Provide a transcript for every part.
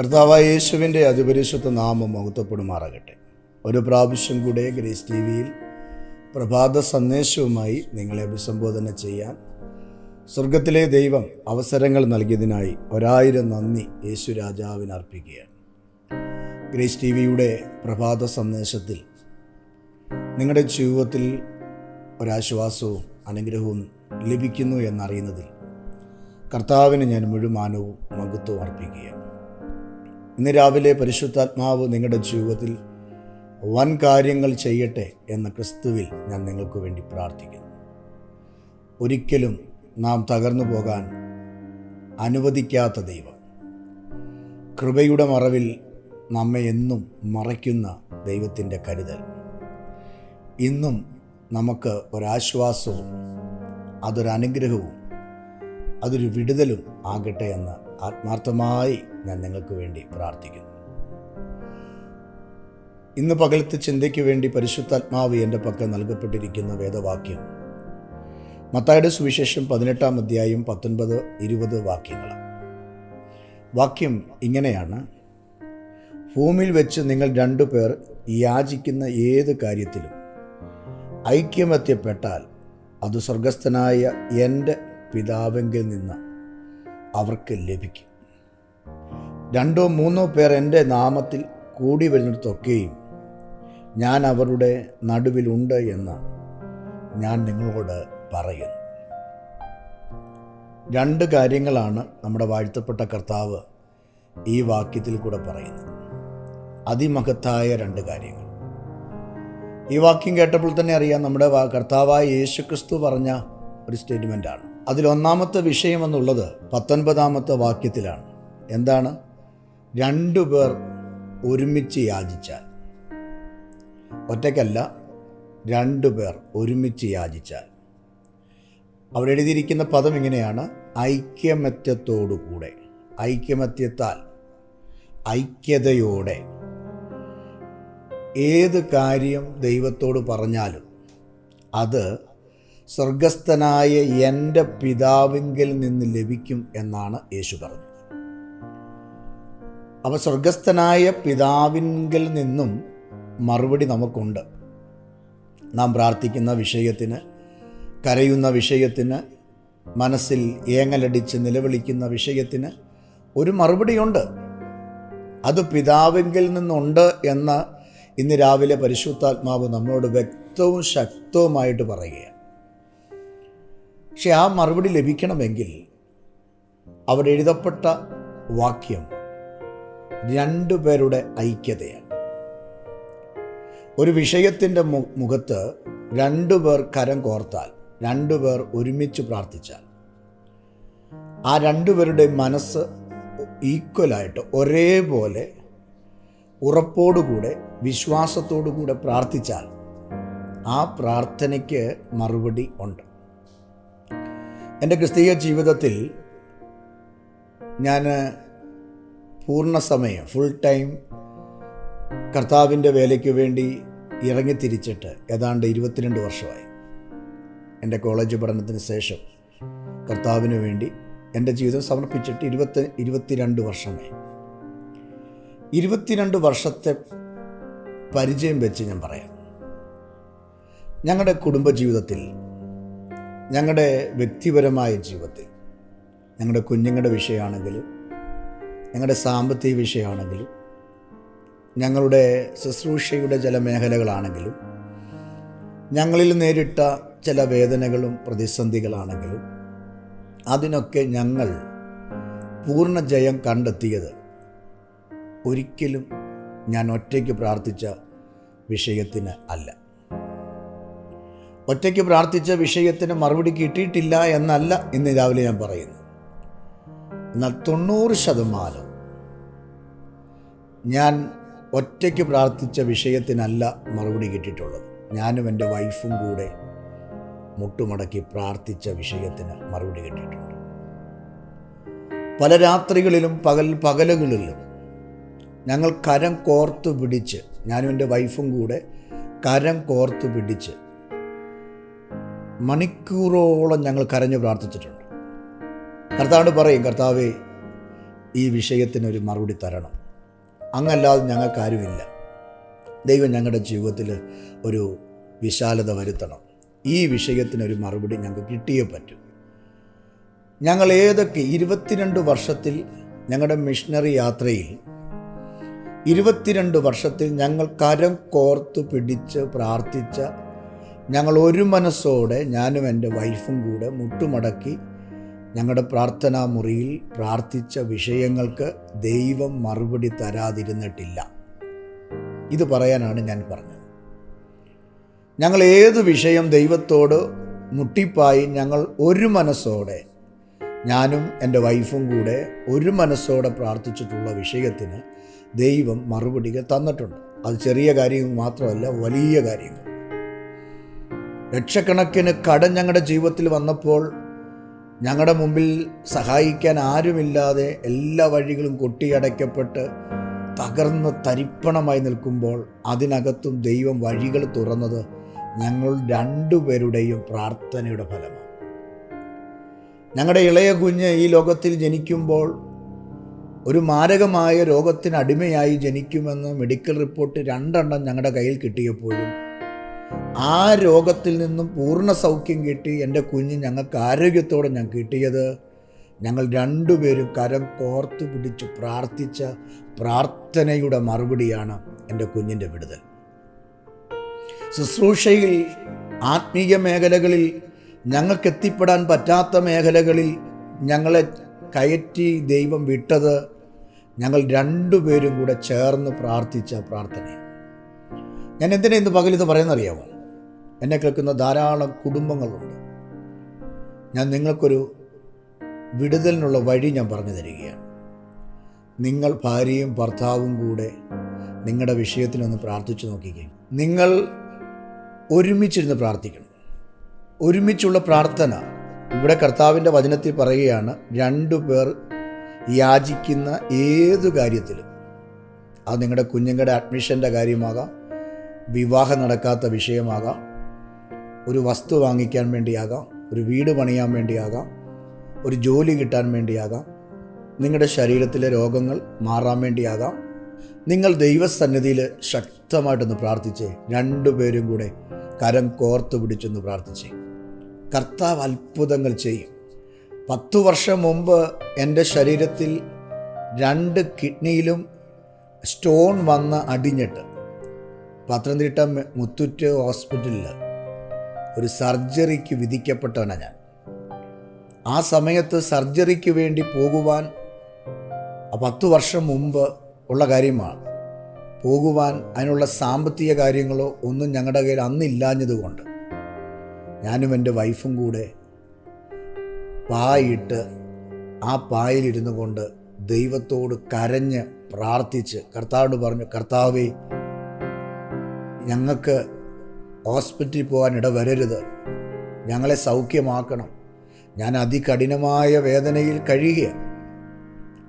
കർത്താവായ യേശുവിന്റെ അതിപരിശുദ്ധ നാമം മഹത്വപ്പെടുമാറാകട്ടെ. ഒരു പ്രാവശ്യം കൂടെ ഗ്രേസ് ടി വിയിൽ പ്രഭാത സന്ദേശവുമായി നിങ്ങളെ അഭിസംബോധന ചെയ്യാൻ സ്വർഗത്തിലെ ദൈവം അവസരങ്ങൾ നൽകിയതിനായി ഒരായിരം നന്ദി യേശു രാജാവിന് അർപ്പിക്കുകയാണ്. ഗ്രേസ് ടി വിയുടെ പ്രഭാത സന്ദേശത്തിൽ നിങ്ങളുടെ ജീവിതത്തിൽ ഒരാശ്വാസവും അനുഗ്രഹവും ലഭിക്കുന്നു എന്നറിയുന്നതിൽ കർത്താവിന് ഞാൻ മുഴുമാനവും മഹത്വം അർപ്പിക്കുകയാണ്. ഇന്ന് രാവിലെ പരിശുദ്ധാത്മാവ് നിങ്ങളുടെ ജീവിതത്തിൽ വൻ കാര്യങ്ങൾ ചെയ്യട്ടെ എന്ന ക്രിസ്തുവിൽ ഞാൻ നിങ്ങൾക്ക് വേണ്ടി പ്രാർത്ഥിക്കുന്നു. ഒരിക്കലും നാം തകർന്നു പോകാൻ അനുവദിക്കാത്ത ദൈവം. കൃപയുടെ മറവിൽ നമ്മെ എന്നും മറയ്ക്കുന്ന ദൈവത്തിന്റെ കരുതൽ. ഇന്നും നമുക്ക് ഒരാശ്വാസവും അതൊരനുഗ്രഹവും അതൊരു വിടുതലും ആകട്ടെ എന്ന് ആത്മാർത്ഥമായി ഞാൻ നിങ്ങൾക്ക് വേണ്ടി പ്രാർത്ഥിക്കുന്നു. ഇന്ന് പകലത്തെ ചിന്തയ്ക്ക് വേണ്ടി പരിശുദ്ധാത്മാവ് എന്റെ പക്കൽ നൽകപ്പെട്ടിരിക്കുന്ന വേദവാക്യം മത്തായുടെ സുവിശേഷം പതിനെട്ടാം അധ്യായം പത്തൊൻപത് ഇരുപത് വാക്യങ്ങൾ വാക്യം ഇങ്ങനെയാണ്. ഭൂമിയിൽ വെച്ച് നിങ്ങൾ രണ്ടു പേർ യാചിക്കുന്ന ഏത് കാര്യത്തിലും ഐക്യമത്യപ്പെട്ടാൽ അത് സ്വർഗസ്ഥനായ എന്റെ പിതാവെങ്കിൽ നിന്ന് അവർക്ക് ലഭിക്കും. രണ്ടോ മൂന്നോ പേർ എന്റെ നാമത്തിൽ കൂടി വരുന്നിടത്തൊക്കെയും ഞാൻ അവരുടെ നടുവിലുണ്ട് എന്ന് ഞാൻ നിങ്ങളോട് പറയുന്നു. രണ്ട് കാര്യങ്ങളാണ് നമ്മുടെ വാഴ്ത്തപ്പെട്ട കർത്താവ് ഈ വാക്യത്തിൽ കൂടെ പറയുന്നത്. അതിമഹത്തായ രണ്ട് കാര്യങ്ങൾ. ഈ വാക്യം കേട്ടപ്പോൾ തന്നെ അറിയാം നമ്മുടെ കർത്താവായ യേശു ക്രിസ്തു പറഞ്ഞ ഒരു സ്റ്റേറ്റ്മെന്റാണ്. അതിൽ ഒന്നാമത്തെ വിഷയം എന്നുള്ളത് പത്തൊൻപതാമത്തെ വാക്യത്തിലാണ്. എന്താണ്? രണ്ടു പേർ ഒരുമിച്ച് യാചിച്ചാൽ. ഒറ്റയ്ക്കല്ല രണ്ടു പേർ ഒരുമിച്ച് യാചിച്ചാൽ. അവർ എഴുതിയിരിക്കുന്ന പദം ഇങ്ങനെയാണ്. ഐക്യമത്യത്തോടുകൂടെ. ഐക്യമത്യത്താൽ ഐക്യതയോടെ. ഏത് കാര്യം ദൈവത്തോട് പറഞ്ഞാലും അത് സ്വർഗസ്ഥനായ എന്റെ പിതാവിങ്കിൽ നിന്ന് ലഭിക്കും എന്നാണ് യേശു പറഞ്ഞത്. അപ്പോൾ സ്വർഗസ്ഥനായ പിതാവിങ്കിൽ നിന്നും മറുപടി നമുക്കുണ്ട്. നാം പ്രാർത്ഥിക്കുന്ന വിഷയത്തിന് കരയുന്ന വിഷയത്തിന് മനസ്സിൽ ഏങ്ങലടിച്ച് നിലവിളിക്കുന്ന വിഷയത്തിന് ഒരു മറുപടിയുണ്ട്. അത് പിതാവിങ്കിൽ നിന്നുണ്ട് എന്ന് ഇന്ന് രാവിലെ പരിശുദ്ധാത്മാവ് നമ്മളോട് വ്യക്തവും ശക്തവുമായിട്ട് പറയുകയാണ്. പക്ഷെ ആ മറുപടി ലഭിക്കണമെങ്കിൽ അവിടെ എഴുതപ്പെട്ട വാക്യം രണ്ടുപേരുടെ ഐക്യതയാണ്. ഒരു വിഷയത്തിന്റെ മുഖത്ത് രണ്ടു പേർ കരം കോർത്താൽ രണ്ടുപേർ ഒരുമിച്ച് പ്രാർത്ഥിച്ചാൽ ആ രണ്ടുപേരുടെ മനസ്സ് ഈക്വലായിട്ട് ഒരേപോലെ ഉറപ്പോടുകൂടെ വിശ്വാസത്തോടുകൂടെ പ്രാർത്ഥിച്ചാൽ ആ പ്രാർത്ഥനയ്ക്ക് മറുപടി ഉണ്ട്. എന്റെ ക്രിസ്തീയ ജീവിതത്തിൽ ഞാൻ പൂർണ സമയം ഫുൾ ടൈം കർത്താവിന്റെ വേലയ്ക്ക് വേണ്ടി ഇറങ്ങിത്തിരിച്ചിട്ട് ഏതാണ്ട് ഇരുപത്തിരണ്ട് വർഷമായി. എന്റെ കോളേജ് പഠനത്തിന് ശേഷം കർത്താവിന് വേണ്ടി എന്റെ ജീവിതം സമർപ്പിച്ചിട്ട് ഇരുപത്തി ഇരുപത്തിരണ്ട് വർഷമായി. ഇരുപത്തിരണ്ട് വർഷത്തെ പരിചയം വെച്ച് ഞാൻ പറയാം. ഞങ്ങളുടെ കുടുംബജീവിതത്തിൽ ഞങ്ങളുടെ വ്യക്തിപരമായ ജീവിതത്തിൽ ഞങ്ങളുടെ കുഞ്ഞുങ്ങളുടെ വിഷയമാണെങ്കിലും ഞങ്ങളുടെ സാമ്പത്തിക വിഷയമാണെങ്കിലും ഞങ്ങളുടെ ശുശ്രൂഷയുടെ ചില മേഖലകളാണെങ്കിലും ഞങ്ങളിൽ നേരിട്ട ചില വേദനകളും പ്രതിസന്ധികളാണെങ്കിലും അതിനൊക്കെ ഞങ്ങൾ പൂർണ ജയം കണ്ടെത്തിയത് ഒരിക്കലും ഞാൻ ഒറ്റയ്ക്ക് പ്രാർത്ഥിച്ച വിഷയത്തിന് അല്ല. ഒറ്റയ്ക്ക് പ്രാർത്ഥിച്ച വിഷയത്തിന് മറുപടി കിട്ടിയിട്ടില്ല എന്നല്ല ഇന്ന് രാവിലെ ഞാൻ പറയുന്നു എന്നാൽ തൊണ്ണൂറ് ശതമാനം ഞാൻ ഒറ്റയ്ക്ക് പ്രാർത്ഥിച്ച വിഷയത്തിനല്ല മറുപടി കിട്ടിയിട്ടുള്ളത്. ഞാനും എന്റെ വൈഫും കൂടെ മുട്ടുമടക്കി പ്രാർത്ഥിച്ച വിഷയത്തിന് മറുപടി കിട്ടിയിട്ടുണ്ട്. പല രാത്രികളിലും പകൽ പകലുകളിലും ഞങ്ങൾ കരം കോർത്തു പിടിച്ച് ഞാനും എന്റെ വൈഫും കൂടെ കരം കോർത്തു പിടിച്ച് മണിക്കൂറോളം ഞങ്ങൾ കരഞ്ഞു പ്രാർത്ഥിച്ചിട്ടുണ്ട്. കർത്താവിനോട് പറയും കർത്താവേ ഈ വിഷയത്തിനൊരു മറുപടി തരണം. അങ്ങല്ലാതെ ഞങ്ങൾക്കാരുമില്ല. ദൈവം ഞങ്ങളുടെ ജീവിതത്തിൽ ഒരു വിശാലത വരുത്തണം. ഈ വിഷയത്തിനൊരു മറുപടി ഞങ്ങൾക്ക് കിട്ടിയേ പറ്റൂ. ഞങ്ങൾ ഏതൊക്കെ ഇരുപത്തിരണ്ട് വർഷത്തിൽ ഞങ്ങളുടെ മിഷണറി യാത്രയിൽ ഇരുപത്തിരണ്ട് വർഷത്തിൽ ഞങ്ങൾ കരം കോർത്ത് പിടിച്ച് പ്രാർത്ഥിച്ച ഞങ്ങൾ ഒരു മനസ്സോടെ ഞാനും എന്റെ വൈഫും കൂടെ മുട്ടുമടക്കി ഞങ്ങളുടെ പ്രാർത്ഥനാ മുറിയിൽ പ്രാർത്ഥിച്ച വിഷയങ്ങൾക്ക് ദൈവം മറുപടി തരാതിരുന്നിട്ടില്ല. ഇത് പറയാനാണ് ഞാൻ പറഞ്ഞത്. ഞങ്ങൾ ഏത് വിഷയം ദൈവത്തോട് മുട്ടിപ്പായി ഞങ്ങൾ ഒരു മനസ്സോടെ ഞാനും എന്റെ വൈഫും കൂടെ ഒരു മനസ്സോടെ പ്രാർത്ഥിച്ചിട്ടുള്ള വിഷയത്തിന് ദൈവം മറുപടികൾ തന്നിട്ടുണ്ട്. അത് ചെറിയ കാര്യങ്ങൾ മാത്രമല്ല വലിയ കാര്യങ്ങൾ. ലക്ഷക്കണക്കിന് കടം ഞങ്ങളുടെ ജീവിതത്തിൽ വന്നപ്പോൾ ഞങ്ങളുടെ മുമ്പിൽ സഹായിക്കാൻ ആരുമില്ലാതെ എല്ലാ വഴികളും കൊട്ടിയടയ്ക്കപ്പെട്ട് തകർന്ന് തരിപ്പണമായി നിൽക്കുമ്പോൾ അതിനകത്തും ദൈവം വഴികൾ തുറന്നത് ഞങ്ങൾ രണ്ടുപേരുടെയും പ്രാർത്ഥനയുടെ ഫലമാണ്. ഞങ്ങളുടെ ഇളയ കുഞ്ഞ് ഈ ലോകത്തിൽ ജനിക്കുമ്പോൾ ഒരു മാരകമായ രോഗത്തിന് അടിമയായി ജനിക്കുമെന്ന് മെഡിക്കൽ റിപ്പോർട്ട് രണ്ടെണ്ണം ഞങ്ങളുടെ കയ്യിൽ കിട്ടിയപ്പോഴും ആ രോഗത്തിൽ നിന്നും പൂർണ സൗഖ്യം കിട്ടി എന്റെ കുഞ്ഞ് ഞങ്ങൾക്ക് ആരോഗ്യത്തോടെ ഞാൻ കിട്ടിയത്. ഞങ്ങൾ രണ്ടുപേരും കരം കോർത്തു പിടിച്ച് പ്രാർത്ഥിച്ച പ്രാർത്ഥനയുടെ മറുപടിയാണ് എന്റെ കുഞ്ഞിന്റെ വിടുതൽ. ശുശ്രൂഷയിൽ ആത്മീയ മേഖലകളിൽ ഞങ്ങൾക്ക് എത്തിപ്പെടാൻ പറ്റാത്ത മേഖലകളിൽ ഞങ്ങളെ കയറ്റി ദൈവം വിട്ടത് ഞങ്ങൾ രണ്ടുപേരും കൂടെ ചേർന്ന് പ്രാർത്ഥിച്ച പ്രാർത്ഥനയാണ്. ഞാൻ എന്തിനാ ഇന്ന് പകലിത് പറയുന്നറിയാമോ? എന്നെ കേൾക്കുന്ന ധാരാളം കുടുംബങ്ങളുണ്ട്. ഞാൻ നിങ്ങൾക്കൊരു വിടുതലിനുള്ള വഴി ഞാൻ പറഞ്ഞു തരികയാണ്. നിങ്ങൾ ഭാര്യയും ഭർത്താവും കൂടെ നിങ്ങളുടെ വിഷയത്തിനൊന്ന് പ്രാർത്ഥിച്ചു നോക്കിക്കേ. നിങ്ങൾ ഒരുമിച്ചിരുന്ന് പ്രാർത്ഥിക്കണം. ഒരുമിച്ചുള്ള പ്രാർത്ഥന ഇവിടെ കർത്താവിന്റെ വചനത്തിൽ പറയുകയാണ് രണ്ടു പേർ യാചിക്കുന്ന ഏതു കാര്യത്തിലും. അത് നിങ്ങളുടെ കുഞ്ഞുങ്ങളുടെ അഡ്മിഷന്റെ കാര്യമാകാം വിവാഹം നടക്കാത്ത വിഷയമാകാം. ഒരു വസ്തു വാങ്ങിക്കാൻ വേണ്ടിയാകാം ഒരു വീട് പണിയാൻ വേണ്ടിയാകാം ഒരു ജോലി കിട്ടാൻ വേണ്ടിയാകാം നിങ്ങളുടെ ശരീരത്തിലെ രോഗങ്ങൾ മാറാൻ വേണ്ടിയാകാം. നിങ്ങൾ ദൈവസന്നിധിയിൽ ശക്തമായിട്ടൊന്ന് പ്രാർത്ഥിച്ചേ. രണ്ടുപേരും കൂടെ കരം കോർത്തു പിടിച്ചൊന്ന് പ്രാർത്ഥിച്ചേ. കർത്താവ് അത്ഭുതങ്ങൾ ചെയ്യും. പത്തു വർഷം മുമ്പ് എന്റെ ശരീരത്തിൽ രണ്ട് കിഡ്നിയിലും സ്റ്റോൺ വന്ന് അടിഞ്ഞിട്ട് പത്തനംതിട്ട മുത്തുറ്റ് ഹോസ്പിറ്റലിൽ ഒരു സർജറിക്ക് വിധിക്കപ്പെട്ടവനാണ് ഞാൻ. ആ സമയത്ത് സർജറിക്ക് വേണ്ടി പോകുവാൻ പത്തു വർഷം മുമ്പ് ഉള്ള കാര്യമാണ്. പോകുവാൻ അതിനുള്ള സാമ്പത്തിക കാര്യങ്ങളോ ഒന്നും ഞങ്ങളുടെ കയ്യിൽ അന്നില്ലാഞ്ഞതുകൊണ്ട് ഞാനും എന്റെ വൈഫും കൂടെ പായിട്ട് ആ പായിലിരുന്നു കൊണ്ട് ദൈവത്തോട് കരഞ്ഞ് പ്രാർത്ഥിച്ച് കർത്താവിനോട് പറഞ്ഞു കർത്താവേ ഞങ്ങൾക്ക് ഹോസ്പിറ്റലിൽ പോകാൻ ഇട വരരുത് ഞങ്ങളെ സൗഖ്യമാക്കണം. ഞാൻ അതികഠിനമായ വേദനയിൽ കഴിയുക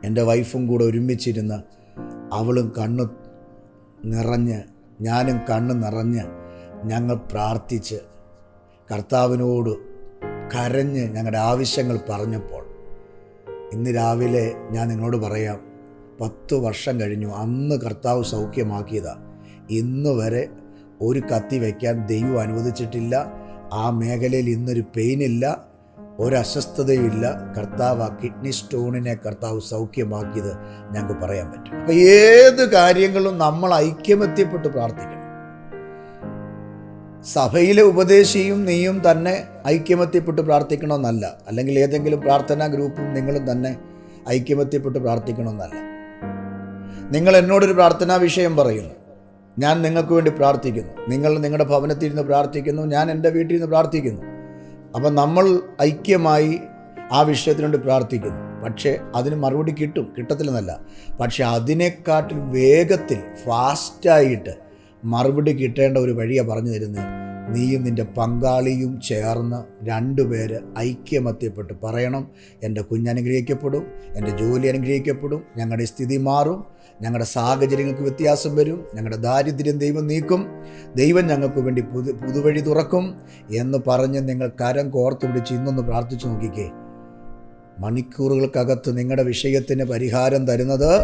എന്റെ വൈഫും കൂടെ ഒരുമിച്ചിരുന്ന് അവളും കണ്ണു നിറഞ്ഞ് ഞാനും കണ്ണു നിറഞ്ഞ് ഞങ്ങൾ പ്രാർത്ഥിച്ച് കർത്താവിനോട് കരഞ്ഞ് ഞങ്ങളുടെ ആവശ്യങ്ങൾ പറഞ്ഞപ്പോൾ ഇന്ന് രാവിലെ ഞാൻ നിങ്ങളോട് പറയാം പത്ത് വർഷം കഴിഞ്ഞു അന്ന് കർത്താവ് സൗഖ്യമാക്കിയതാണ് ഇന്ന് വരെ ഒരു കത്തി വയ്ക്കാൻ ദൈവം അനുവദിച്ചിട്ടില്ല. ആ മേഖലയിൽ ഇന്നൊരു പെയിനില്ല ഒരു അസ്വസ്ഥതയുമില്ല കർത്താവ് ആ കിഡ്നി സ്റ്റോണിനെ കർത്താവ് സൗഖ്യമാക്കിയത് ഞങ്ങൾക്ക് പറയാൻ പറ്റും. അപ്പം ഏത് കാര്യങ്ങളും നമ്മൾ ഐക്യമെത്തിപ്പെട്ട് പ്രാർത്ഥിക്കണം. സഭയിലെ ഉപദേശിയും നീയും തന്നെ ഐക്യമത്യപ്പെട്ട് പ്രാർത്ഥിക്കണമെന്നല്ല. അല്ലെങ്കിൽ ഏതെങ്കിലും പ്രാർത്ഥനാ ഗ്രൂപ്പും നിങ്ങളും തന്നെ ഐക്യമത്യപ്പെട്ട് പ്രാർത്ഥിക്കണമെന്നല്ല. നിങ്ങൾ എന്നോടൊരു പ്രാർത്ഥനാ വിഷയം പറയുന്നു. ഞാൻ നിങ്ങൾക്ക് വേണ്ടി പ്രാർത്ഥിക്കുന്നു. നിങ്ങൾ നിങ്ങളുടെ ഭവനത്തിൽ നിന്ന് പ്രാർത്ഥിക്കുന്നു. ഞാൻ എന്റെ വീട്ടിൽ നിന്ന് പ്രാർത്ഥിക്കുന്നു. അപ്പം നമ്മൾ ഐക്യമായി ആ വിഷയത്തിന് പ്രാർത്ഥിക്കുന്നു. പക്ഷേ അതിന് മറുപടി കിട്ടും. കിട്ടത്തില്ലെന്നല്ല. പക്ഷേ അതിനെക്കാട്ടിൽ വേഗത്തിൽ ഫാസ്റ്റായിട്ട് മറുപടി കിട്ടേണ്ട ഒരു വഴിയാണ് പറഞ്ഞു തരുന്നത്. നീയും നിന്റെ പങ്കാളിയും ചേർന്ന് രണ്ടുപേര് ഐക്യമത്യപ്പെട്ട് പറയണം. എന്റെ കുഞ്ഞനുഗ്രഹിക്കപ്പെടും. എന്റെ ജോലി അനുഗ്രഹിക്കപ്പെടും. ഞങ്ങളുടെ സ്ഥിതി മാറും. ഞങ്ങളുടെ സാഹചര്യങ്ങൾക്ക് വ്യത്യാസം വരും. ഞങ്ങളുടെ ദാരിദ്ര്യം ദൈവം നീക്കും. ദൈവം ഞങ്ങൾക്ക് വേണ്ടി പുതു പുതുവഴി തുറക്കും എന്ന് പറഞ്ഞ് നിങ്ങൾ കരം കോർത്തു പിടിച്ച് ഇന്നൊന്ന് പ്രാർത്ഥിച്ചു നോക്കിക്കേ. മണിക്കൂറുകൾക്കകത്ത് നിങ്ങളുടെ വിഷയത്തിന് പരിഹാരം തരുന്നത്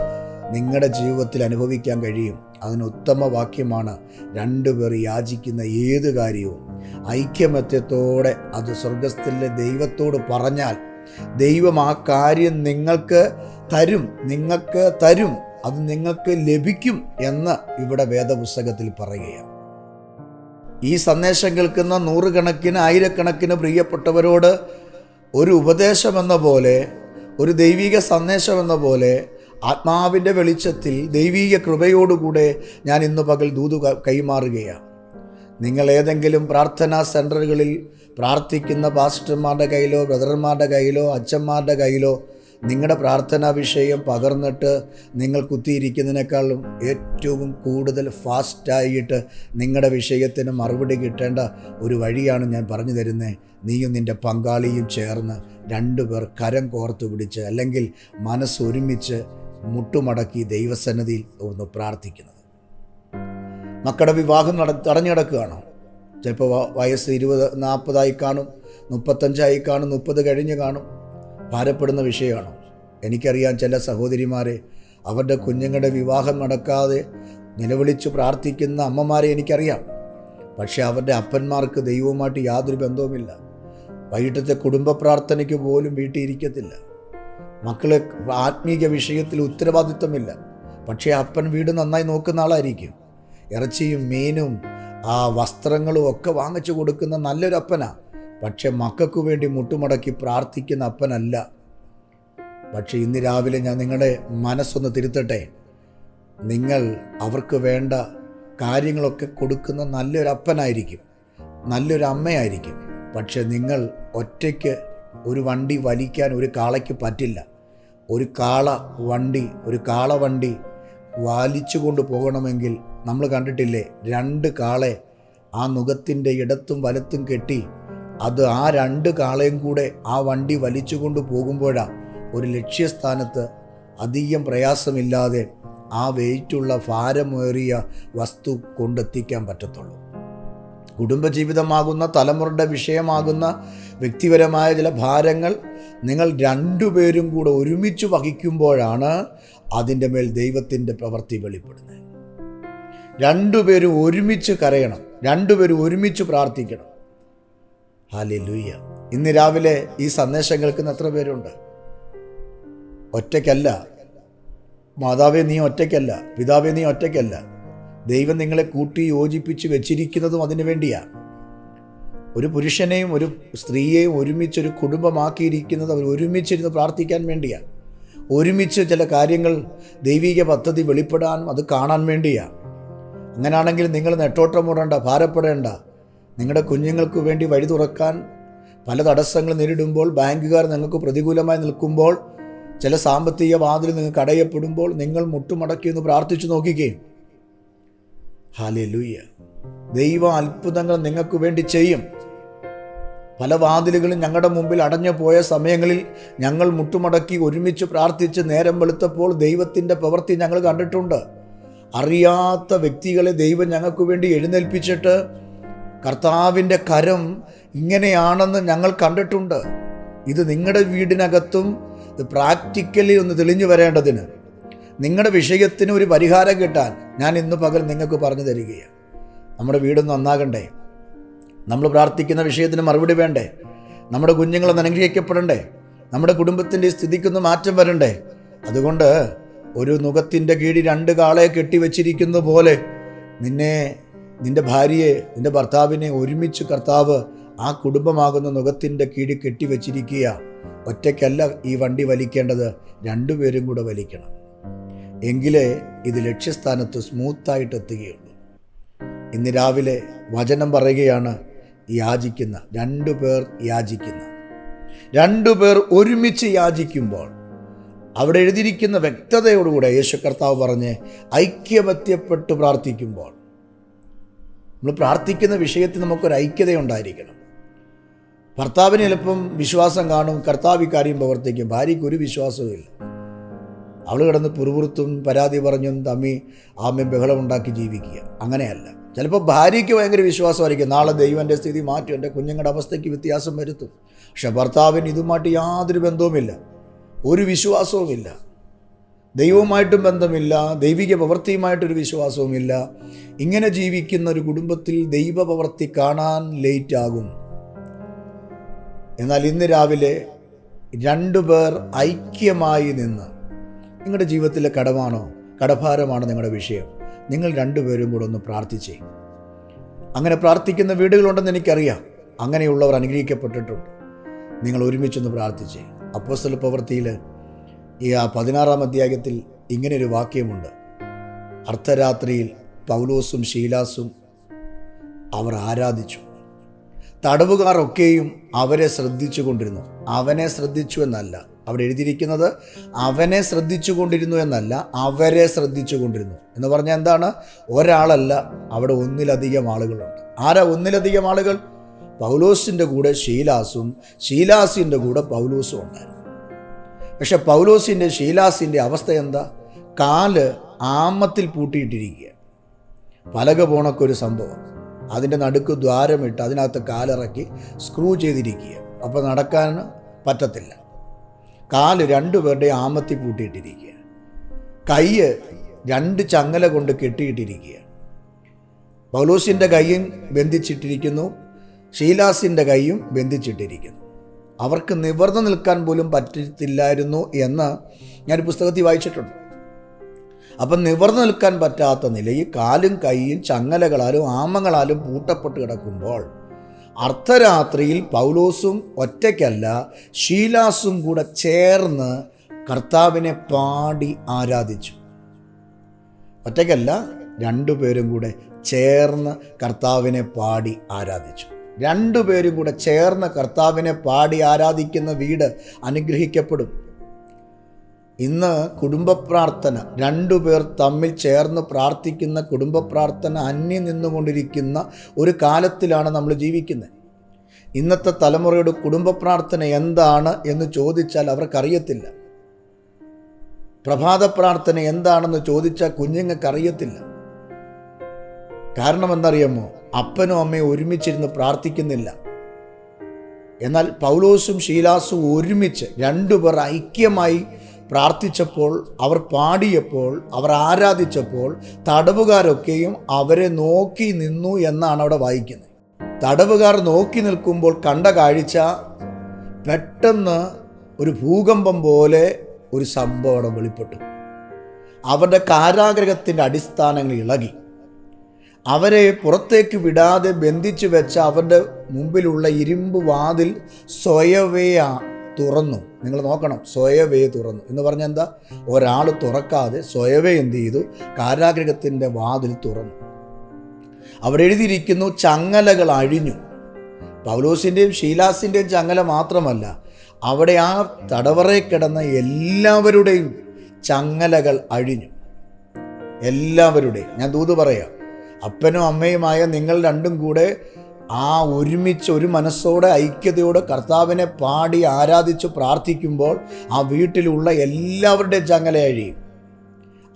നിങ്ങളുടെ ജീവിതത്തിൽ അനുഭവിക്കാൻ കഴിയും. അതിന് ഉത്തമ വാക്യമാണ് രണ്ടുപേർ യാചിക്കുന്ന ഏത് കാര്യവും. ഐക്യമത്യത്തോടെ അത് സ്വർഗസ്ഥലിലെ ദൈവത്തോട് പറഞ്ഞാൽ ദൈവം ആ കാര്യം നിങ്ങൾക്ക് തരും നിങ്ങൾക്ക് തരും. അത് നിങ്ങൾക്ക് ലഭിക്കും എന്ന് ഇവിടെ വേദപുസ്തകത്തിൽ പറയുകയാണ്. ഈ സന്ദേശം കേൾക്കുന്ന നൂറുകണക്കിന് ആയിരക്കണക്കിന് പ്രിയപ്പെട്ടവരോട് ഒരു ഉപദേശം എന്ന പോലെ ഒരു ദൈവിക സന്ദേശം എന്ന പോലെ ആത്മാവിന്റെ വെളിച്ചത്തിൽ ദൈവീക കൃപയോടുകൂടെ ഞാൻ ഇന്ന് പകൽ ദൂത് കൈമാറുകയാണ്. നിങ്ങൾ ഏതെങ്കിലും പ്രാർത്ഥനാ സെന്ററുകളിൽ പ്രാർത്ഥിക്കുന്ന പാസ്റ്റർമാരുടെ കയ്യിലോ ബ്രദർമാരുടെ കയ്യിലോ അച്ഛന്മാരുടെ കയ്യിലോ നിങ്ങളുടെ പ്രാർത്ഥനാ വിഷയം പകർന്നിട്ട് നിങ്ങൾ കുത്തിയിരിക്കുന്നതിനേക്കാളും ഏറ്റവും കൂടുതൽ ഫാസ്റ്റായിട്ട് നിങ്ങളുടെ വിഷയത്തിന് മറുപടി കിട്ടേണ്ട ഒരു വഴിയാണ് ഞാൻ പറഞ്ഞു തരുന്നത് നീയും നിന്റെ പങ്കാളിയും ചേർന്ന് രണ്ടുപേർ കരം കോർത്ത് പിടിച്ച് അല്ലെങ്കിൽ മനസ്സൊരുമിച്ച് മുട്ടുമടക്കി ദൈവസന്നിധിയിൽ ഒന്ന് പ്രാർത്ഥിക്കുന്നത്. മക്കളുടെ വിവാഹം നട തടഞ്ഞു കിടക്കുകയാണോ? ചിലപ്പോൾ വയസ്സ് ഇരുപത് നാൽപ്പതായി കാണും മുപ്പത്തഞ്ചായി കാണും മുപ്പത് കഴിഞ്ഞ് കാണും. ഭാരപ്പെടുന്ന വിഷയമാണ്? എനിക്കറിയാം ചില സഹോദരിമാരെ അവരുടെ കുഞ്ഞുങ്ങളുടെ വിവാഹം നടക്കാതെ നിലവിളിച്ച് പ്രാർത്ഥിക്കുന്ന അമ്മമാരെ എനിക്കറിയാം. പക്ഷേ അവരുടെ അപ്പന്മാർക്ക് ദൈവവുമായിട്ട് യാതൊരു ബന്ധവുമില്ല. വൈകിട്ടത്തെ കുടുംബ പ്രാർത്ഥനയ്ക്ക് പോലും വീട്ടിൽ ഇരിക്കത്തില്ല മക്കളെ ആത്മീക വിഷയത്തിൽ ഉത്തരവാദിത്വമില്ല. പക്ഷേ അപ്പൻ വീട് നന്നായി നോക്കുന്ന ആളായിരിക്കും. ഇറച്ചിയും മീനും ആ വസ്ത്രങ്ങളും ഒക്കെ വാങ്ങിച്ചു കൊടുക്കുന്ന നല്ലൊരു അപ്പനാ പക്ഷെ മക്കൾക്ക് വേണ്ടി മുട്ടുമടക്കി പ്രാർത്ഥിക്കുന്ന അപ്പനല്ല. പക്ഷെ ഇന്ന് രാവിലെ ഞാൻ നിങ്ങളുടെ മനസ്സൊന്ന് തിരുത്തട്ടെ. നിങ്ങൾ അവർക്ക് വേണ്ട കാര്യങ്ങളൊക്കെ കൊടുക്കുന്ന നല്ലൊരു അപ്പനായിരിക്കും നല്ലൊരു അമ്മയായിരിക്കും. പക്ഷെ നിങ്ങൾ ഒറ്റയ്ക്ക് ഒരു വണ്ടി വലിക്കാൻ ഒരു കാളയ്ക്ക് പറ്റില്ല. ഒരു കാള വണ്ടി ഒരു കാള വണ്ടി വലിച്ചു കൊണ്ട് പോകണമെങ്കിൽ നമ്മൾ കണ്ടിട്ടില്ലേ രണ്ട് കാളെ ആ നുഖത്തിന്റെ ഇടത്തും വലത്തും കെട്ടി അത് ആ രണ്ട് കാളയും കൂടെ ആ വണ്ടി വലിച്ചുകൊണ്ട് പോകുമ്പോഴാ പോകുമ്പോഴാണ് ഒരു ലക്ഷ്യസ്ഥാനത്ത് അധികം പ്രയാസമില്ലാതെ ആ വെയിറ്റുള്ള ഭാരമേറിയ വസ്തു കൊണ്ടെത്തിക്കാൻ പറ്റത്തുള്ളൂ. കുടുംബജീവിതമാകുന്ന തലമുറയുടെ വിഷയമാകുന്ന വ്യക്തിപരമായ ചില ഭാരങ്ങൾ നിങ്ങൾ രണ്ടുപേരും കൂടെ ഒരുമിച്ച് വഹിക്കുമ്പോഴാണ് അതിന്റെ മേൽ ദൈവത്തിന്റെ പ്രവൃത്തി വെളിപ്പെടുന്നത്. രണ്ടുപേരും ഒരുമിച്ച് കരയണം. രണ്ടുപേരും ഒരുമിച്ച് പ്രാർത്ഥിക്കണം. ഹാലി ലൂയ്യ ഇന്ന് രാവിലെ ഈ സന്ദേശം കേൾക്കുന്ന എത്ര പേരുണ്ട്? ഒറ്റയ്ക്കല്ല. മാതാവേ നീ ഒറ്റയ്ക്കല്ല. പിതാവേ നീ ഒറ്റയ്ക്കല്ല. ദൈവം നിങ്ങളെ കൂട്ടി യോജിപ്പിച്ച് വെച്ചിരിക്കുന്നതും അതിനു വേണ്ടിയാണ് ഒരു പുരുഷനെയും ഒരു സ്ത്രീയെയും ഒരുമിച്ച് ഒരു കുടുംബമാക്കിയിരിക്കുന്നത് അവർ ഒരുമിച്ചിരുന്ന് പ്രാർത്ഥിക്കാൻ വേണ്ടിയാണ് ഒരുമിച്ച് ചില കാര്യങ്ങൾ ദൈവിക പദ്ധതി വെളിപ്പെടാനും അത് കാണാൻ വേണ്ടിയാണ് അങ്ങനെയാണെങ്കിൽ നിങ്ങൾ നെട്ടോട്ടം മൂടേണ്ട ഭാരപ്പെടേണ്ട. നിങ്ങളുടെ കുഞ്ഞുങ്ങൾക്ക് വേണ്ടി വഴി തുറക്കാൻ പല തടസ്സങ്ങൾ നേരിടുമ്പോൾ ബാങ്കുകാർ നിങ്ങൾക്ക് പ്രതികൂലമായി നിൽക്കുമ്പോൾ ചില സാമ്പത്തിക വാതിൽ നിങ്ങൾക്ക് അടയപ്പെടുമ്പോൾ നിങ്ങൾ മുട്ടുമടക്കി എന്ന് പ്രാർത്ഥിച്ചു നോക്കിക്കുകയും ഹാലേ ലൂയ്യ ദൈവം അത്ഭുതങ്ങൾ നിങ്ങൾക്ക് വേണ്ടി ചെയ്യും. പല വാതിലുകളും ഞങ്ങളുടെ മുമ്പിൽ അടഞ്ഞു പോയ സമയങ്ങളിൽ ഞങ്ങൾ മുട്ടുമടക്കി ഒരുമിച്ച് പ്രാർത്ഥിച്ച് നേരം വെളുത്തപ്പോൾ ദൈവത്തിന്റെ പ്രവൃത്തി ഞങ്ങൾ കണ്ടിട്ടുണ്ട്. അറിയാത്ത വ്യക്തികളെ ദൈവം ഞങ്ങൾക്ക് വേണ്ടി എഴുന്നേൽപ്പിച്ചിട്ട് കർത്താവിന്റെ കരം ഇങ്ങനെയാണെന്ന് ഞങ്ങൾ കണ്ടിട്ടുണ്ട്. ഇത് നിങ്ങളുടെ വീടിനകത്തും ഇത് പ്രാക്ടിക്കലി ഒന്ന് തെളിഞ്ഞു വരേണ്ടതിന്. നിങ്ങളുടെ വിഷയത്തിന് ഒരു പരിഹാരം കിട്ടാൻ ഞാൻ ഇന്ന് പകൽ നിങ്ങൾക്ക് പറഞ്ഞു തരികയാണ്. നമ്മുടെ വീട് നന്നാകണ്ടേ? നമ്മൾ പ്രാർത്ഥിക്കുന്ന വിഷയത്തിന് മറുപടി വേണ്ടേ? നമ്മുടെ കുഞ്ഞുങ്ങളൊന്ന് അനുഗ്രഹിക്കപ്പെടണ്ടേ? നമ്മുടെ കുടുംബത്തിന്റെ സ്ഥിതിക്കൊന്ന് മാറ്റം വരണ്ടേ? അതുകൊണ്ട് ഒരു നുഖത്തിന്റെ കീഴിൽ രണ്ട് കാളെ കെട്ടിവെച്ചിരിക്കുന്ന പോലെ നിന്നെ നിന്റെ ഭാര്യയെ നിന്റെ ഭർത്താവിനെ ഒരുമിച്ച് കർത്താവ് ആ കുടുംബമാകുന്ന നുഖത്തിന്റെ കീഴിൽ കെട്ടിവെച്ചിരിക്കുക ഒറ്റയ്ക്കല്ല ഈ വണ്ടി വലിക്കേണ്ടത് രണ്ടുപേരും കൂടെ വലിക്കണം. എങ്കിലേ ഇത് ലക്ഷ്യസ്ഥാനത്ത് സ്മൂത്തായിട്ട് എത്തുകയുള്ളൂ ഇന്ന് രാവിലെ വചനം പറയുകയാണ് യാചിക്കുന്ന രണ്ടു പേർ യാചിക്കുന്ന. രണ്ടു പേർ ഒരുമിച്ച് യാചിക്കുമ്പോൾ അവിടെ എഴുതിയിരിക്കുന്ന വ്യക്തതയോടുകൂടെ യേശു കർത്താവ് പറഞ്ഞ് ഐക്യമത്യപ്പെട്ട് പ്രാർത്ഥിക്കുമ്പോൾ നമ്മൾ പ്രാർത്ഥിക്കുന്ന വിഷയത്തിൽ നമുക്കൊരു ഐക്യത ഉണ്ടായിരിക്കണം ഭർത്താവിന് ചിലപ്പം വിശ്വാസം കാണും കർത്താവ് ഇക്കാര്യം പ്രവർത്തിക്കും. ഭാര്യയ്ക്ക് ഒരു വിശ്വാസവും ഇല്ല. അവൾ കിടന്ന് പുറപുറത്തും പരാതി പറഞ്ഞും തമ്മി ആമ്യം ബഹളമുണ്ടാക്കി ജീവിക്കുക. അങ്ങനെയല്ല. ചിലപ്പോൾ ഭാര്യയ്ക്ക് ഭയങ്കര വിശ്വാസമായിരിക്കും. നാളെ ദൈവം എന്റെ സ്ഥിതി മാറ്റും എന്റെ കുഞ്ഞുങ്ങളുടെ അവസ്ഥയ്ക്ക് വ്യത്യാസം വരുത്തും. പക്ഷെ ഭർത്താവിന് ഇതുമായിട്ട് യാതൊരു ബന്ധവുമില്ല. ഒരു വിശ്വാസവുമില്ല. ദൈവവുമായിട്ടും ബന്ധമില്ല ദൈവിക പ്രവൃത്തിയുമായിട്ടൊരു വിശ്വാസവുമില്ല. ഇങ്ങനെ ജീവിക്കുന്ന ഒരു കുടുംബത്തിൽ ദൈവ പ്രവൃത്തി കാണാൻ ലേറ്റ് ആകും. എന്നാൽ ഇന്ന് രാവിലെ രണ്ടു പേർ ഐക്യമായി നിന്ന് നിങ്ങളുടെ ജീവിതത്തിലെ കടമാണോ? കടഭാരമാണോ നിങ്ങളുടെ വിഷയം? നിങ്ങൾ രണ്ടുപേരും കൂടെ ഒന്ന് പ്രാർത്ഥിച്ചേ. അങ്ങനെ പ്രാർത്ഥിക്കുന്ന വീടുകളുണ്ടെന്ന് എനിക്കറിയാം. അങ്ങനെയുള്ളവർ അനുഗ്രഹിക്കപ്പെട്ടിട്ടുണ്ട്. നിങ്ങൾ ഒരുമിച്ചൊന്ന് പ്രാർത്ഥിച്ചേ. അപ്പോസ്തല പ്രവൃത്തിയിൽ ഈ ആ പതിനാറാം അധ്യായത്തിൽ ഇങ്ങനെയൊരു വാക്യമുണ്ട്. അർദ്ധരാത്രിയിൽ പൗലോസും ശീലാസും അവർ ആരാധിച്ചു. തടവുകാരൊക്കെയും അവരെ ശ്രദ്ധിച്ചു കൊണ്ടിരുന്നു. അവനെ ശ്രദ്ധിച്ചു എന്നല്ല. അവിടെ എഴുതിയിരിക്കുന്നത് അവനെ ശ്രദ്ധിച്ചു കൊണ്ടിരുന്നു എന്നല്ല അവരെ ശ്രദ്ധിച്ചു കൊണ്ടിരുന്നു. എന്ന് പറഞ്ഞാൽ എന്താണ്? ഒരാളല്ല അവിടെ ഒന്നിലധികം ആളുകളുണ്ട്. ആരാ ഒന്നിലധികം ആളുകൾ? പൗലോസിന്റെ കൂടെ ഷീലാസും ഷീലാസിന്റെ കൂടെ പൗലോസും ഉണ്ടായിരുന്നു. പക്ഷെ പൗലോസിന്റെ ശീലാസിന്റെ അവസ്ഥ എന്താ? കാൽ ആമത്തിൽ പൂട്ടിയിട്ടിരിക്കുക. പലക പോണക്കൊരു സംഭവം. അതിന്റെ നടുക്ക് ദ്വാരമിട്ട് അതിനകത്ത് കാലിറക്കി സ്ക്രൂ ചെയ്തിരിക്കുക. അപ്പോൾ നടക്കാൻ പറ്റത്തില്ല. കാൽ രണ്ടു പേരുടെ ആമത്തിൽ പൂട്ടിയിട്ടിരിക്കുക. കയ്യ് രണ്ട് ചങ്ങല കൊണ്ട് കെട്ടിയിട്ടിരിക്കുക. പൗലോസിന്റെ കൈയും ബന്ധിച്ചിട്ടിരിക്കുന്നു. ഷീലാസിന്റെ കൈയും ബന്ധിച്ചിട്ടിരിക്കുന്നു. അവർക്ക് നിവർന്നു നിൽക്കാൻ പോലും പറ്റത്തില്ലായിരുന്നു എന്ന് ഞാൻ പുസ്തകത്തിൽ വായിച്ചിട്ടുണ്ട്. അപ്പം നിവർന്നു നിൽക്കാൻ പറ്റാത്ത നിലയിൽ കാലും കൈയും ചങ്ങലകളാലും ആമങ്ങളാലും പൂട്ടപ്പെട്ട് കിടക്കുമ്പോൾ അർദ്ധരാത്രിയിൽ പൗലോസും ഒറ്റയ്ക്കല്ല ഷീലാസും കൂടെ ചേർന്ന് കർത്താവിനെ പാടി ആരാധിച്ചു. ഒറ്റയ്ക്കല്ല രണ്ടുപേരും കൂടെ ചേർന്ന് കർത്താവിനെ പാടി ആരാധിച്ചു. രണ്ടുപേരും കൂടെ ചേർന്ന കർത്താവിനെ പാടി ആരാധിക്കുന്ന വീട് അനുഗ്രഹിക്കപ്പെടും. ഇന്ന് കുടുംബ പ്രാർത്ഥന രണ്ടുപേർ തമ്മിൽ ചേർന്ന് പ്രാർത്ഥിക്കുന്ന കുടുംബ പ്രാർത്ഥന അന്യം നിന്നുകൊണ്ടിരിക്കുന്ന ഒരു കാലത്തിലാണ് നമ്മൾ ജീവിക്കുന്നത്. ഇന്നത്തെ തലമുറയുടെ കുടുംബ പ്രാർത്ഥന എന്താണ് എന്ന് ചോദിച്ചാൽ അവർക്കറിയത്തില്ല. പ്രഭാത പ്രാർത്ഥന എന്താണെന്ന് ചോദിച്ചാൽ കുഞ്ഞുങ്ങൾക്ക് അറിയത്തില്ല കാരണം എന്തറിയാമോ? അപ്പനും അമ്മയും ഒരുമിച്ചിരുന്ന് പ്രാർത്ഥിക്കുന്നില്ല. എന്നാൽ പൗലോസും ഷീലാസും ഒരുമിച്ച് രണ്ടുപേർ ഐക്യമായി പ്രാർത്ഥിച്ചപ്പോൾ അവർ പാടിയപ്പോൾ അവർ ആരാധിച്ചപ്പോൾ തടവുകാരൊക്കെയും അവരെ നോക്കി നിന്നു എന്നാണ് അവിടെ വായിക്കുന്നത്. തടവുകാർ നോക്കി നിൽക്കുമ്പോൾ കണ്ട കാഴ്ച പെട്ടെന്ന് ഒരു ഭൂകമ്പം പോലെ ഒരു സംഭവം വെളിപ്പെട്ടു. അവരുടെ കാരാഗ്രഹത്തിന്റെ അടിസ്ഥാനങ്ങൾ ഇളകി. അവരെ പുറത്തേക്ക് വിടാതെ ബന്ധിച്ചു വെച്ച അവരുടെ മുമ്പിലുള്ള ഇരുമ്പ് വാതിൽ സ്വയവേ തുറന്നു. നിങ്ങൾ നോക്കണം സ്വയവേ തുറന്നു. എന്ന് പറഞ്ഞാൽ എന്താ? ഒരാൾ തുറക്കാതെ സ്വയവേ എന്ത് ചെയ്തു? കാരാഗ്രഹത്തിന്റെ വാതിൽ തുറന്നു. അവിടെ എഴുതിയിരിക്കുന്നു ചങ്ങലകൾ അഴിഞ്ഞു. പൗലോസിന്റെയും ഷീലാസിന്റെയും ചങ്ങല മാത്രമല്ല അവിടെ ആ തടവറയിൽ കിടന്ന എല്ലാവരുടെയും ചങ്ങലകൾ അഴിഞ്ഞു. എല്ലാവരുടെയും. ഞാൻ ദൂത് പറയാം. അപ്പനും അമ്മയുമായ നിങ്ങൾ രണ്ടും കൂടെ ആ ഒരുമിച്ച് ഒരു മനസ്സോടെ ഐക്യതയോടെ കർത്താവിനെ പാടി ആരാധിച്ച് പ്രാർത്ഥിക്കുമ്പോൾ ആ വീട്ടിലുള്ള എല്ലാവരുടെയും ചങ്ങല അഴിയും.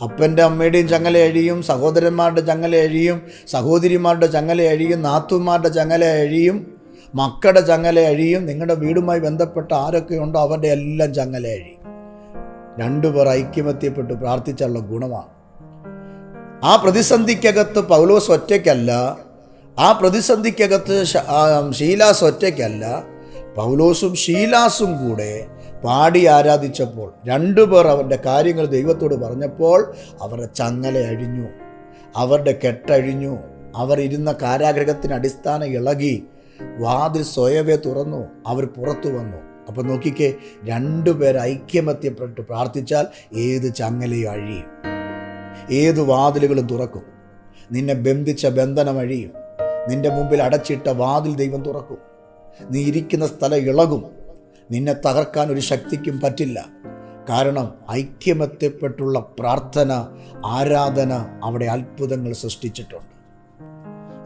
അപ്പന്റെ അമ്മയുടെയും ചങ്ങല അഴിയും സഹോദരന്മാരുടെ ചങ്ങല അഴിയും സഹോദരിമാരുടെ ചങ്ങല അഴിയും നാത്തുമാരുടെ ചങ്ങല അഴിയും മക്കളുടെ ചങ്ങല അഴിയും നിങ്ങളുടെ വീടുമായി ബന്ധപ്പെട്ട ആരൊക്കെയുണ്ടോ അവരുടെ എല്ലാം ചങ്ങല അഴിയും. രണ്ടുപേർ ഐക്യമത്യപ്പെട്ട് പ്രാർത്ഥിച്ചുള്ള ഗുണമാണ്. ആ പ്രതിസന്ധിക്കകത്ത് പൗലോസ് ഒറ്റയ്ക്കല്ല ആ പ്രതിസന്ധിക്കകത്ത് ഷീലാസ് ഒറ്റയ്ക്കല്ല. പൗലോസും ഷീലാസും കൂടെ പാടി ആരാധിച്ചപ്പോൾ രണ്ടുപേർ അവരുടെ കാര്യങ്ങൾ ദൈവത്തോട് പറഞ്ഞപ്പോൾ അവരുടെ ചങ്ങല അഴിഞ്ഞു അവരുടെ കെട്ടഴിഞ്ഞു അവർ ഇരുന്ന കാരാഗ്രഹത്തിന് അടിസ്ഥാനം ഇളകി വാതിൽ സ്വയവേ തുറന്നു അവർ പുറത്തു വന്നു. അപ്പം നോക്കിക്കേ രണ്ടുപേർ ഐക്യമത്യപ്പെട്ട് പ്രാർത്ഥിച്ചാൽ ഏത് ചങ്ങലയും അഴിയും. ഏത് വാതിലുകളും തുറക്കും. നിന്നെ ബന്ധിച്ച ബന്ധനം അഴിയും. നിന്റെ മുമ്പിൽ അടച്ചിട്ട വാതിൽ ദൈവം തുറക്കും. നീ ഇരിക്കുന്ന സ്ഥലം ഇളകും. നിന്നെ തകർക്കാൻ ഒരു ശക്തിക്കും പറ്റില്ല. കാരണം ഐക്യമത്യപ്പെട്ടുള്ള പ്രാർത്ഥന ആരാധന അവിടെ അത്ഭുതങ്ങൾ സൃഷ്ടിച്ചിട്ടുണ്ട്.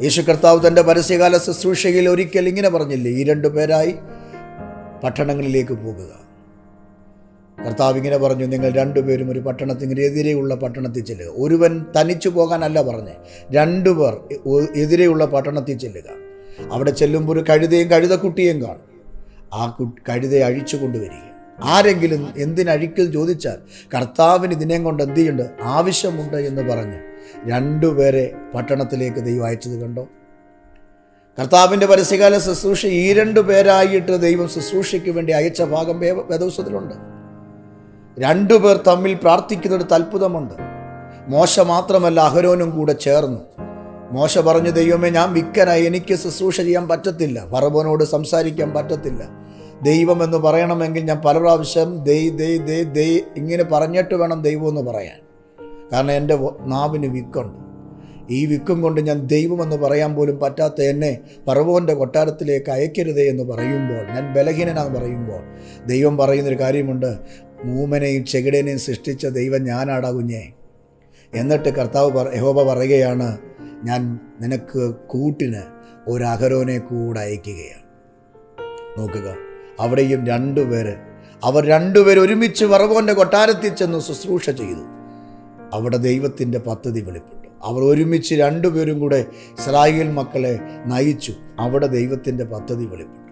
യേശു കർത്താവ് തന്റെ പരസ്യകാല ശുശ്രൂഷയിൽ ഒരിക്കൽ ഇങ്ങനെ പറഞ്ഞില്ലേ ഈ രണ്ടു പേരായി പട്ടണങ്ങളിലേക്ക് പോകുക. കർത്താവ് ഇങ്ങനെ പറഞ്ഞു നിങ്ങൾ രണ്ടുപേരും ഒരു പട്ടണത്തിന് എതിരെയുള്ള പട്ടണത്തിൽ ചെല്ലുക. ഒരുവൻ തനിച്ചു പോകാനല്ല പറഞ്ഞ് രണ്ടുപേർ എതിരെയുള്ള പട്ടണത്തിൽ ചെല്ലുക. അവിടെ ചെല്ലുമ്പോൾ ഒരു കഴുതയും കഴുതക്കുട്ടിയും കാണും. ആ കഴുതയെ അഴിച്ചു കൊണ്ടുവരിക. ആരെങ്കിലും എന്തിനഴിക്കൽ ചോദിച്ചാൽ കർത്താവിന് ഇതിനെയും കൊണ്ട് എന്ത് ചെയ്യുന്നുണ്ട് ആവശ്യമുണ്ട് എന്ന് പറഞ്ഞ് രണ്ടുപേരെ പട്ടണത്തിലേക്ക് ദൈവം അയച്ചത് കണ്ടോ? കർത്താവിന്റെ പരസ്യകാല ശുശ്രൂഷ ഈ രണ്ടു പേരായിട്ട് ദൈവം ശുശ്രൂഷയ്ക്ക് വേണ്ടി അയച്ച ഭാഗം വേദവസത്തിലുണ്ട് രണ്ടുപേർ തമ്മിൽ പ്രാർത്ഥിക്കുന്നിടത്ത് അത്ഭുതമുണ്ട് മോശ മാത്രമല്ല അഹരോനും കൂടെ ചേർന്നു. മോശ പറഞ്ഞു ദൈവമേ ഞാൻ വിക്കനായി. എനിക്ക് ശുശ്രൂഷ ചെയ്യാൻ പറ്റത്തില്ല. പറവനോട് സംസാരിക്കാൻ പറ്റത്തില്ല. ദൈവം എന്ന് പറയണമെങ്കിൽ ഞാൻ പല പ്രാവശ്യം ദൈ ദൈ ദൈ ദൈ ഇങ്ങനെ പറഞ്ഞിട്ട് വേണം ദൈവം എന്ന് പറയാൻ. കാരണം എന്റെ നാവിന് വിക്കുണ്ട്. ഈ വിക്കും കൊണ്ട് ഞാൻ ദൈവമെന്ന് പറയാൻ പോലും പറ്റാത്ത എന്നെ പറവോന്റെ കൊട്ടാരത്തിലേക്ക് അയക്കരുതേ എന്ന് പറയുമ്പോൾ ഞാൻ ബലഹീനനാന്ന് പറയുമ്പോൾ ദൈവം പറയുന്നൊരു കാര്യമുണ്ട്. മൂമനെയും ചെകിടനെയും സൃഷ്ടിച്ച ദൈവം ഞാനാടാ കുഞ്ഞേ. എന്നിട്ട് കർത്താവ് പറ യഹോബ പറയുകയാണ് ഞാൻ നിനക്ക് കൂട്ടിന് ഒരു അഹരോനെ കൂടെ അയക്കുകയാണ്. നോക്കുക അവിടെയും രണ്ടുപേര് അവർ രണ്ടുപേർ ഒരുമിച്ച് വറവോന്റെ കൊട്ടാരത്തിൽ ചെന്ന് ശുശ്രൂഷ ചെയ്തു. അവിടെ ദൈവത്തിന്റെ പദ്ധതി വെളിപ്പെട്ടു. അവർ ഒരുമിച്ച് രണ്ടുപേരും കൂടെ ഇസ്രായേൽ മക്കളെ നയിച്ചു. അവിടെ ദൈവത്തിന്റെ പദ്ധതി വെളിപ്പെട്ടു.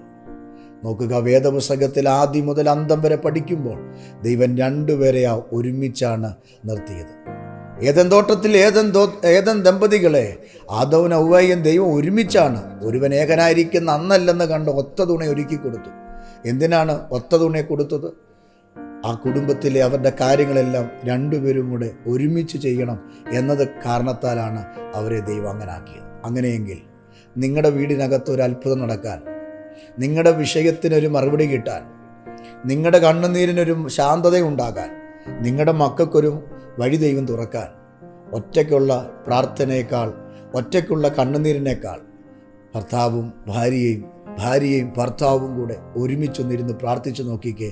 നോക്കുക വേദപുസ്തകത്തിൽ ആദ്യം മുതൽ അന്തം വരെ പഠിക്കുമ്പോൾ ദൈവം രണ്ടുപേരെ ഒരുമിച്ചാണ് നിർത്തിയത്. ഏതൻ തോട്ടത്തിൽ ഏതൻ തോ ഏതൻ ദമ്പതികളെ ആദവൻ ഔവയും ദൈവം ഒരുമിച്ചാണ് ഒരുവൻ ഏകനായിരിക്കുന്ന അന്നല്ലെന്ന് കണ്ട് ഒത്ത തുണ ഒരുക്കി കൊടുത്തു. എന്തിനാണ് ഒത്ത തുണ കൊടുത്തത്? ആ കുടുംബത്തിലെ അവരുടെ കാര്യങ്ങളെല്ലാം രണ്ടുപേരും കൂടെ ഒരുമിച്ച് ചെയ്യണം എന്നത് കാരണത്താലാണ് അവരെ ദൈവം അങ്ങനെ ആക്കിയത് അങ്ങനെയെങ്കിൽ നിങ്ങളുടെ വീടിനകത്ത് ഒരു അത്ഭുതം നടക്കാൻ നിങ്ങളുടെ വിഷയത്തിനൊരു മറുപടി കിട്ടാൻ നിങ്ങളുടെ കണ്ണുനീരിനൊരു ശാന്തത ഉണ്ടാകാൻ നിങ്ങളുടെ മക്കൾക്കൊരു വഴി ദൈവം തുറക്കാൻ ഒറ്റയ്ക്കുള്ള പ്രാർത്ഥനയേക്കാൾ ഒറ്റയ്ക്കുള്ള കണ്ണുനീരിനേക്കാൾ ഭർത്താവും ഭാര്യയും ഭാര്യയും ഭർത്താവും കൂടെ ഒരുമിച്ചൊന്നിരുന്ന് പ്രാർത്ഥിച്ചു നോക്കിക്കേ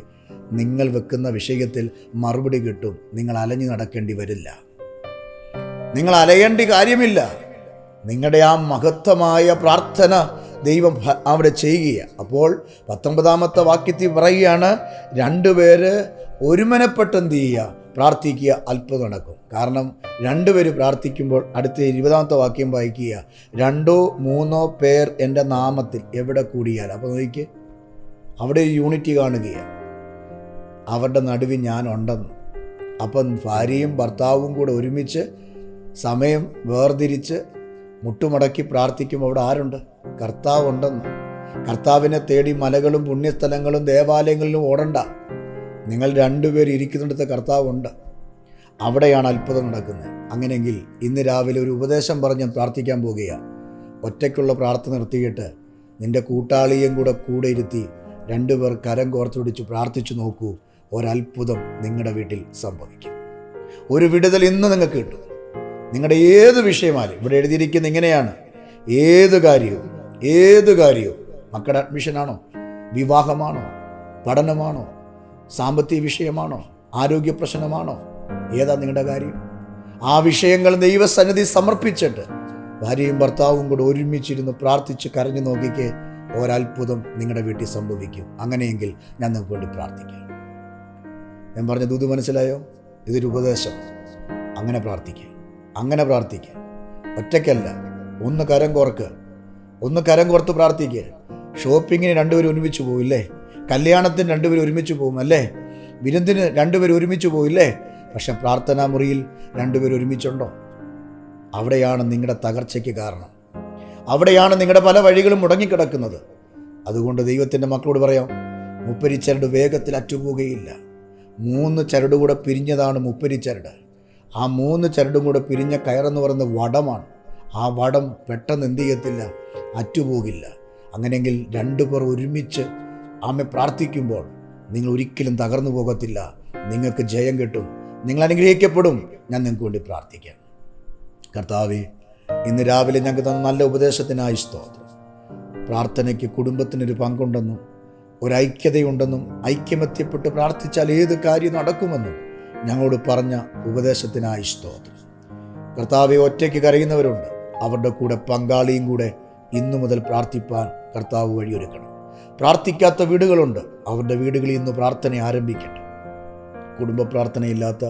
നിങ്ങൾ വെക്കുന്ന വിഷയത്തിൽ മറുപടി കിട്ടും നിങ്ങൾ അലഞ്ഞു നടക്കേണ്ടി വരില്ല. നിങ്ങൾ അലയേണ്ട കാര്യമില്ല. നിങ്ങളുടെ ആ മഹത്തമായ പ്രാർത്ഥന ദൈവം അവിടെ ചെയ്യുക അപ്പോൾ പത്തൊമ്പതാമത്തെ വാക്യത്തിൽ പറയുകയാണ് രണ്ടുപേര് ഒരുമനപ്പെട്ട് എന്ത് ചെയ്യുക? പ്രാർത്ഥിക്കുക അത്ഭുതം നടക്കും. കാരണം രണ്ടുപേര് പ്രാർത്ഥിക്കുമ്പോൾ അടുത്ത ഇരുപതാമത്തെ വാക്യം വായിക്കുക രണ്ടോ മൂന്നോ പേർ എന്റെ നാമത്തിൽ എവിടെ കൂടിയാൽ അപ്പോൾ നോക്കിക്ക് അവിടെ യൂണിറ്റി കാണുകയാണ്. അവരുടെ നടുവിൽ ഞാനുണ്ടെന്ന് അപ്പം ഭാര്യയും ഭർത്താവും കൂടെ ഒരുമിച്ച് സമയം വേർതിരിച്ച് മുട്ടുമടക്കി പ്രാർത്ഥിക്കുമ്പോൾ അവിടെ ആരുണ്ട്? കർത്താവുണ്ടെന്ന്. കർത്താവിനെ തേടി മലകളും പുണ്യസ്ഥലങ്ങളും ദേവാലയങ്ങളിലും ഓടണ്ട. നിങ്ങൾ രണ്ടുപേർ ഇരിക്കുന്നിടത്ത് കർത്താവുണ്ട്. അവിടെയാണ് അത്ഭുതം നടക്കുന്നത്. അങ്ങനെയെങ്കിൽ ഇന്ന് രാവിലെ ഒരു ഉപദേശം പറഞ്ഞ് പ്രാർത്ഥിക്കാൻ പോകുകയാണ് ഒറ്റയ്ക്കുള്ള പ്രാർത്ഥന നിർത്തിയിട്ട് നിന്റെ കൂട്ടാളിയും കൂടെ കൂടെ ഇരുത്തി രണ്ടുപേർ കരം കോർത്തുപിടിച്ച് പ്രാർത്ഥിച്ചു നോക്കൂ. ഒരത്ഭുതം നിങ്ങളുടെ വീട്ടിൽ സംഭവിക്കും. ഒരു വിടുതൽ ഇന്ന് നിങ്ങൾക്ക് കിട്ടും. നിങ്ങളുടെ ഏത് വിഷയമായാലും ഇവിടെ എഴുതിയിരിക്കുന്ന ഇങ്ങനെയാണ്. ഏത് കാര്യവും ഏത് കാര്യവും മക്കളുടെ അഡ്മിഷനാണോ വിവാഹമാണോ പഠനമാണോ സാമ്പത്തിക വിഷയമാണോ ആരോഗ്യ പ്രശ്നമാണോ ഏതാ നിങ്ങളുടെ കാര്യം? ആ വിഷയങ്ങൾ ദൈവസന്നിധി സമർപ്പിച്ചിട്ട് ഭാര്യയും ഭർത്താവും കൂടെ ഒരുമിച്ചിരുന്ന് പ്രാർത്ഥിച്ച് കരഞ്ഞു നോക്കിക്കേ ഒരത്ഭുതം നിങ്ങളുടെ വീട്ടിൽ സംഭവിക്കും. അങ്ങനെയെങ്കിൽ ഞാൻ നിങ്ങൾക്ക് വേണ്ടി പ്രാർത്ഥിക്കാം. ഞാൻ പറഞ്ഞ ദൂത് മനസ്സിലായോ? ഇതൊരു ഉപദേശം. അങ്ങനെ പ്രാർത്ഥിക്കുക അങ്ങനെ പ്രാർത്ഥിക്കുക ഒറ്റയ്ക്കല്ല. ഒന്ന് കരം കോർക്ക് ഒന്ന് കരം കോർത്ത് പ്രാർത്ഥിക്കുക ഷോപ്പിങ്ങിന് രണ്ടുപേരും ഒരുമിച്ച് പോവില്ലേ? കല്യാണത്തിന് രണ്ടുപേരും ഒരുമിച്ച് പോകും അല്ലേ? വിരുന്നിന് രണ്ടുപേരും ഒരുമിച്ച് പോയില്ലേ പക്ഷെ പ്രാർത്ഥനാ മുറിയിൽ രണ്ടുപേരും ഒരുമിച്ചുണ്ടോ? അവിടെയാണ് നിങ്ങളുടെ തകർച്ചയ്ക്ക് കാരണം. അവിടെയാണ് നിങ്ങളുടെ പല വഴികളും മുടങ്ങിക്കിടക്കുന്നത്. അതുകൊണ്ട് ദൈവത്തിന്റെ മക്കളോട് പറയാം മുപ്പരി ചരട് വേഗത്തിൽ അറ്റുപോകുകയില്ല മൂന്ന് ചരട് കൂടെ പിരിഞ്ഞതാണ് മുപ്പരി ചരട്. ആ മൂന്ന് ചരടും കൂടെ പിരിഞ്ഞ കയറെന്ന് പറയുന്നത് വടമാണ്. ആ വടം പെട്ടെന്ന് എന്ത് ചെയ്യത്തില്ല അറ്റുപോകില്ല. അങ്ങനെയെങ്കിൽ രണ്ടു പേർ ഒരുമിച്ച് ആമെ പ്രാർത്ഥിക്കുമ്പോൾ നിങ്ങൾ ഒരിക്കലും തകർന്നു പോകത്തില്ല. നിങ്ങൾക്ക് ജയം കിട്ടും. നിങ്ങൾ അനുഗ്രഹിക്കപ്പെടും. ഞാൻ നിങ്ങൾക്ക് വേണ്ടി പ്രാർത്ഥിക്കാം. കർത്താവെ ഇന്ന് രാവിലെ ഞങ്ങൾക്ക് തന്ന നല്ല ഉപദേശത്തിനായി സ്തോത്രം. പ്രാർത്ഥനയ്ക്ക് കുടുംബത്തിനൊരു പങ്കുണ്ടെന്നും ഒരു ഐക്യതയുണ്ടെന്നും ഐക്യമെത്തിപ്പെട്ട് പ്രാർത്ഥിച്ചാൽ ഏത് കാര്യം നടക്കുമെന്നും ഞങ്ങളോട് പറഞ്ഞ ഉപദേശത്തിനായി സ്തോത്രം. കർത്താവെ ഒറ്റയ്ക്ക് കരയുന്നവരുണ്ട്. അവരുടെ കൂടെ പങ്കാളിയും കൂടെ ഇന്നു മുതൽ പ്രാർത്ഥിപ്പാൻ കർത്താവ് വഴിയൊരുക്കണം. പ്രാർത്ഥിക്കാത്ത വീടുകളുണ്ട്. അവരുടെ വീടുകളിൽ ഇന്ന് പ്രാർത്ഥന ആരംഭിക്കട്ടെ. കുടുംബ പ്രാർത്ഥനയില്ലാത്ത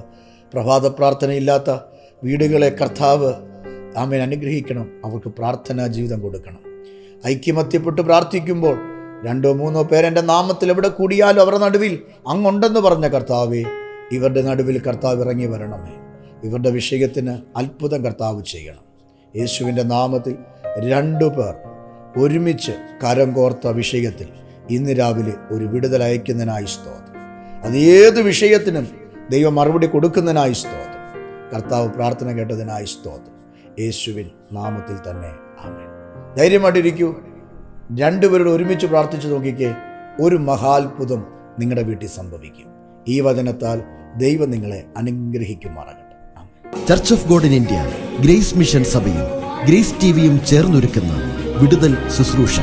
പ്രഭാത പ്രാർത്ഥനയില്ലാത്ത വീടുകളെ കർത്താവ് ആമേൻ അനുഗ്രഹിക്കണം. അവർക്ക് പ്രാർത്ഥനാ ജീവിതം കൊടുക്കണം. ഐക്യമത്യപ്പെട്ട് പ്രാർത്ഥിക്കുമ്പോൾ രണ്ടോ മൂന്നോ പേരെന്റെ നാമത്തിൽ എവിടെ കൂടിയാലും അവരുടെ നടുവിൽ അങ്ങുണ്ടെന്ന് പറഞ്ഞ കർത്താവേ ഇവരുടെ നടുവിൽ കർത്താവ് ഇറങ്ങി വരണമേ. ഇവരുടെ വിഷയത്തിന് അത്ഭുതം കർത്താവ് ചെയ്യണം. യേശുവിന്റെ നാമത്തിൽ രണ്ടു പേർ ഒരുമിച്ച് കരം കോർത്ത വിഷയത്തിൽ ഇന്ന് രാവിലെ ഒരു വിടുതൽ അയക്കുന്നതിനായി സ്തോത്രം. അത് ഏത് വിഷയത്തിനും ദൈവം മറുപടി കൊടുക്കുന്നതിനായി സ്തോത്രം. കർത്താവ് പ്രാർത്ഥന കേട്ടതിനായി സ്തോത്രം. യേശുവിൻ നാമത്തിൽ തന്നെ ആമേൻ. ധൈര്യമായിട്ടിരിക്കൂ. രണ്ടുപേരോട് ഒരുമിച്ച് പ്രാർത്ഥിച്ചു നോക്കിക്കേ ഒരു മഹാത്ഭുതം നിങ്ങളുടെ വീട്ടിൽ സംഭവിക്കും. ഈ വചനത്താൽ ദൈവം നിങ്ങളെ അനുഗ്രഹിക്കുമാറാകട്ടെ. ആമേൻ church of God in India grace mission സഭയും ഗ്രേസ് ടിവിയും ചേർന്നൊരുക്കുന്ന വിടുതൽ ശുശ്രൂഷ.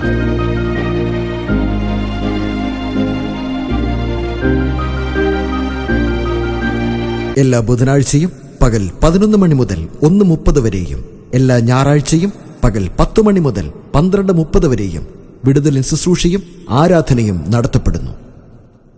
എല്ലാ ബുധനാഴ്ചയും പകൽ പതിനൊന്ന് മണി മുതൽ ഒന്ന് മുപ്പത് വരെയും എല്ലാ ഞായറാഴ്ചയും പകൽ പത്ത് മണി മുതൽ പന്ത്രണ്ട് മുപ്പത് വരെയും വിടുതലിൻ ശുശ്രൂഷയും ആരാധനയും നടത്തപ്പെടുന്നു.